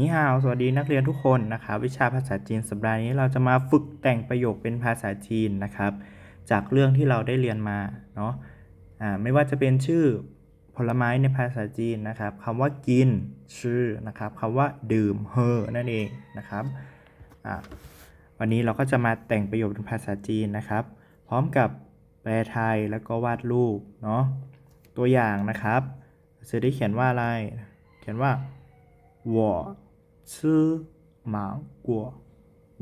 นี่ฮาวสวัสดีนักเรียนทุกคนนะครับวิชาภาษาจีนสัปดาห์นี้เราจะมาฝึกแต่งประโยคเป็นภาษาจีนนะครับ จากเรื่องที่เราได้เรียนมาเนาะอ่าไม่ว่าจะเป็นชื่อผลไม้ในภาษาจีนนะครับคำว่ากินชื่อนะครับคำว่าดื่มเฮอนั่นเองนะครับอ่าวันนี้เราก็จะมาแต่งประโยคเป็นภาษาจีนนะครับ พร้อมกับแปลไทยแล้วก็วาดรูปเนาะตัวอย่างนะครับจะได้เขียนว่าอะไร เขียนว่า我吃芒果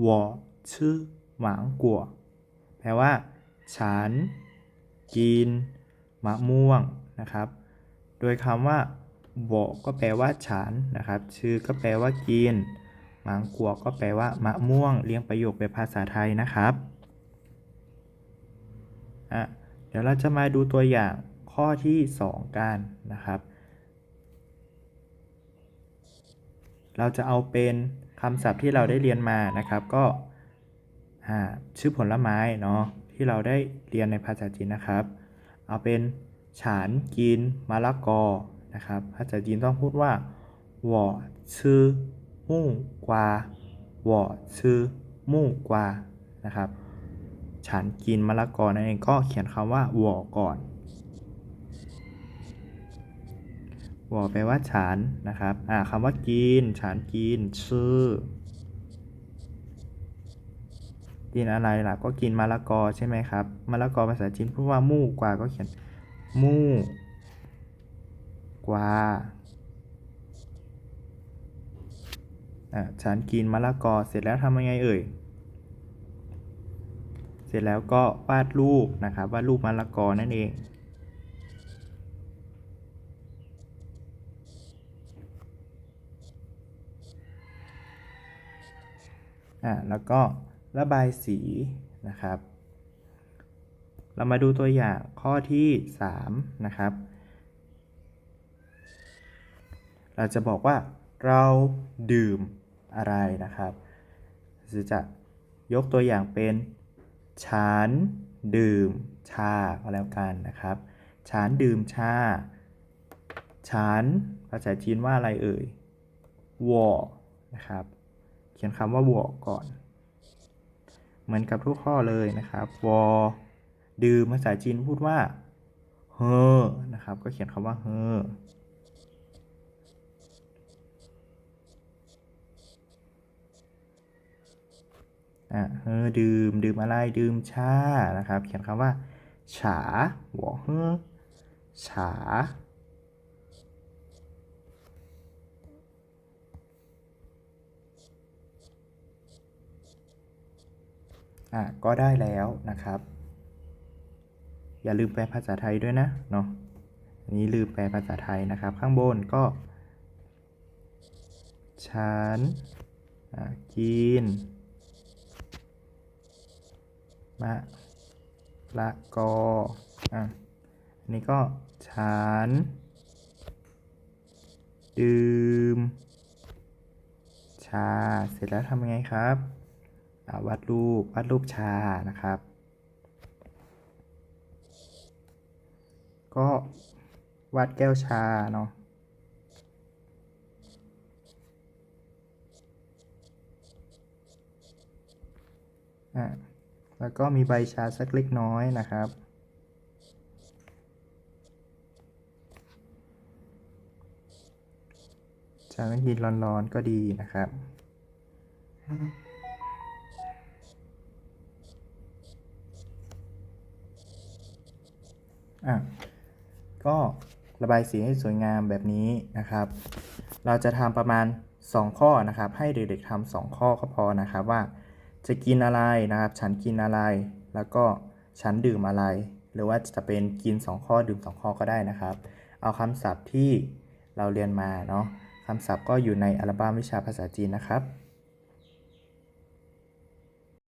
我吃芒果แปลว่า ฉัน กิน มะม่วงนะครับ โดยคำว่า我ก็แปลว่าฉันนะครับ ชื่อก็แปลว่ากินหมางกัวก็แปลว่ามะม่วง เรียงประโยคเป็นภาษาไทยนะครับอ่ะเดี๋ยวเราจะมาดูตัวอย่างข้อที่ 2 กันนะครับ เราจะเอาเป็นคำศัพท์ที่เราได้เรียนมานะครับก็ชื่อผลไม้เนาะที่เราได้เรียนในภาษาจีนนะครับ เอาเป็นฉานกินมะละกอนะครับภาษาจีนต้องพูดว่าหวอชื่อมู่กวาหวอชื่อมู่กวานะครับ ฉันกินมะละกอนั่นเองก็เขียนคำว่าหวอก่อน 我แปลว่าฉันนะครับอ่าคำว่ากินฉันกินชื่อ กินอะไรล่ะก็กินมะละกอใช่ไหมครับมะละกอภาษาจีนพูดว่ามู่กว่าก็เขียนมู่กว่าอะฉันกินมะละกอเสร็จแล้วทำยังไงเอ่ยเสร็จแล้วก็วาดรูปนะครับวาดรูปมะละกอนั่นเอง อะแล้วก็ระบายสีนะครับ เรามาดูตัวอย่างข้อที่ 3 นะครับ เราจะบอกว่าเราดื่มอะไรนะครับจะยกตัวอย่างเป็นฉันดื่มชาก็แล้วกันนะครับฉันดื่มชาฉันภาษาจีนว่าอะไรเอ่ย วอนะครับ ขียนคำว่าวอก่อน เหมือนกับทุกข้อเลยนะครับวอดื่มภาษาจีนพูดว่าเฮอนะครับ ก็เขียนคำว่าเฮออะเฮอดื่มดื่มอะไรดื่มชานะครับ เขียนคำว่าฉาวเฮอฉา อะก็ได้แล้วนะครับ อย่าลืมแปลภาษาไทยด้วยนะเนาะอันนี้ลืมแปลภาษาไทยนะครับ ข้างบนก็ฉันกินมะละกออะอันนี้ก็ฉันดื่ม ชา เสร็จแล้วทำยังไงครับ วาดรูปวาดรูปชานะครับ ก็วาดแก้วชาเนาะอะแล้วก็มีใบชาสักเล็กน้อยนะครับ ชาไม่กินร้อนๆก็ดีนะครับ อะก็ระบายสีให้สวยงามแบบนี้นะครับ เราจะทำประมาณ 2 ข้อนะครับ ให้เด็กๆทำสองข้อก็พอนะครับว่า จะกินอะไรนะครับ ฉันกินอะไร แล้วก็ฉันดื่มอะไร หรือว่าจะเป็นกิน 2 ข้อดื่ม 2 ข้อก็ได้นะครับ เอาคำศัพท์ที่เราเรียนมาเนาะคำศัพท์ก็อยู่ในอัลบั้มวิชาภาษาจีนนะครับ